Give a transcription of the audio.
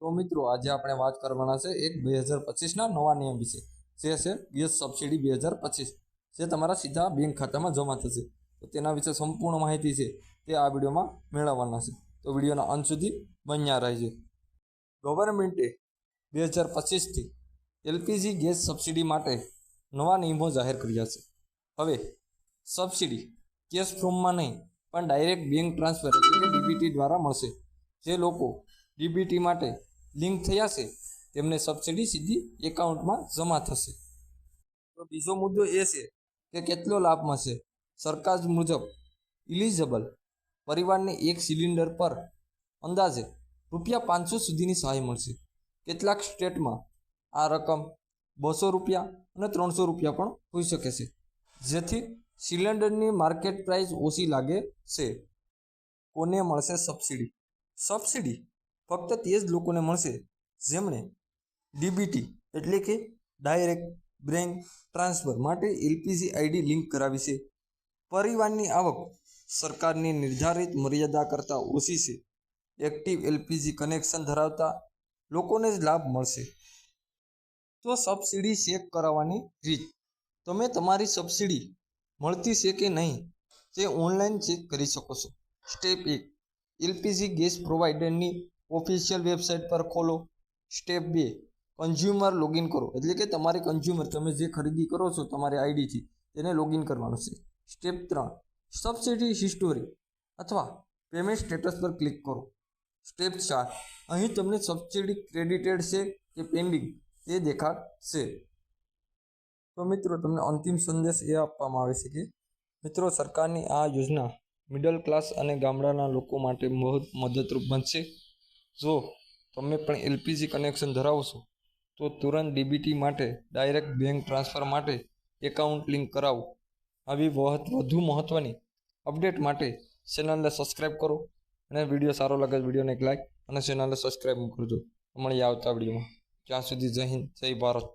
તો મિત્રો, આજે આપણે વાત કરવાના છે એક બે હજાર પચીસના નવા નિયમ વિશે. જે છે ગેસ સબસિડી બે હજાર પચીસ, જે તમારા સીધા બેંક ખાતામાં જમા થશે. તો તેના વિશે સંપૂર્ણ માહિતી છે તે આ વિડીયોમાં મેળવવાના છે. તો વિડીયોના અંત સુધી બન્યા રહેજો. ગવર્મેન્ટે બે હજાર પચીસથી એલપીજી ગેસ સબસિડી માટે નવા નિયમો જાહેર કર્યા છે. હવે, સબસિડી કેશ ફોર્મમાં નહીં, પણ ડાયરેક્ટ બેંક ટ્રાન્સફર એટલે કે ડીબીટી દ્વારા મળશે. જે લોકો ડીબીટી માટે લિંક થયા છે, તેમને સબસિડી સીધી એકાઉન્ટમાં જમા થશે. તો બીજો મુદ્દો એ છે કે કેટલો લાભ મળશે સરકાર મુજબ ઇલિજિબલ પરિવારને એક સિલિન્ડર પર અંદાજે રૂપિયા પાંચસો સુધીની સહાય મળશે. કેટલાક સ્ટેટમાં આ રકમ બસો રૂપિયા અને ત્રણસો રૂપિયા પણ હોઈ શકે છે. જેથી સિલિન્ડરની માર્કેટ પ્રાઇસ ઓછી લાગે છે. કોને મળશે સબસિડી? સબસિડી ફક્ત તે જ લોકોને મળશે જેમણે ડીબીટી એટલે કે ડાયરેક્ટ બેંક ટ્રાન્સફર માટે એલપીજી આઈડી લિંક કરાવી છે. પરિવારની આવક સરકારની નિર્ધારિત મર્યાદા કરતાં ઓછી છે. એક્ટિવ એલપીજી કનેક્શન ધરાવતા લોકોને જ લાભ મળશે. તો સબસિડી ચેક કરાવવાની રીત. તમે તમારી સબસિડી મળતી છે કે નહીં તે ઓનલાઈન ચેક કરી શકો છો. સ્ટેપ એક. એલપીજી ગેસ પ્રોવાઈડરની ઓફિશિયલ વેબસાઇટ પર ખોલો. સ્ટેપ બે કન્ઝ્યુમર લોગિન કરો. એટલે કે તમારે કન્ઝ્યુમર તમે જે ખરીદી કરો છો તમારી આઈડીથી તેને લોગિન કરવાનું છે. સ્ટેપ ત્રણ સબસિડી હિસ્ટોરી અથવા પેમેન્ટ સ્ટેટસ પર ક્લિક કરો. સ્ટેપ ચાર, અહીં તમને સબસિડી ક્રેડિટેડ છે કે પેન્ડિંગ તે દેખાડશે તો મિત્રો, તમને અંતિમ સંદેશ એ આપવામાં આવે છે કે, મિત્રો, સરકારની આ યોજના મિડલ ક્લાસ અને ગામડાના લોકો માટે બહુ મદદરૂપ બનશે. જો તમે પણ એલપીજી કનેક્શન ધરાવો છો તો તુરંત ડીબીટી માટે ડાયરેક્ટ બેંક ટ્રાન્સફર માટે એકાઉન્ટ લિંક કરાવો. આવી વધુ મહત્ત્વની અપડેટ માટે ચેનલને સબસ્ક્રાઈબ કરો અને વીડિયો સારો લાગે વિડીયોને એક લાઈક અને ચેનલને સબસ્ક્રાઈબ કરજો. મળીએ આવતા વિડીયોમાં. ત્યાં સુધી જય હિન્દ, જય ભારત.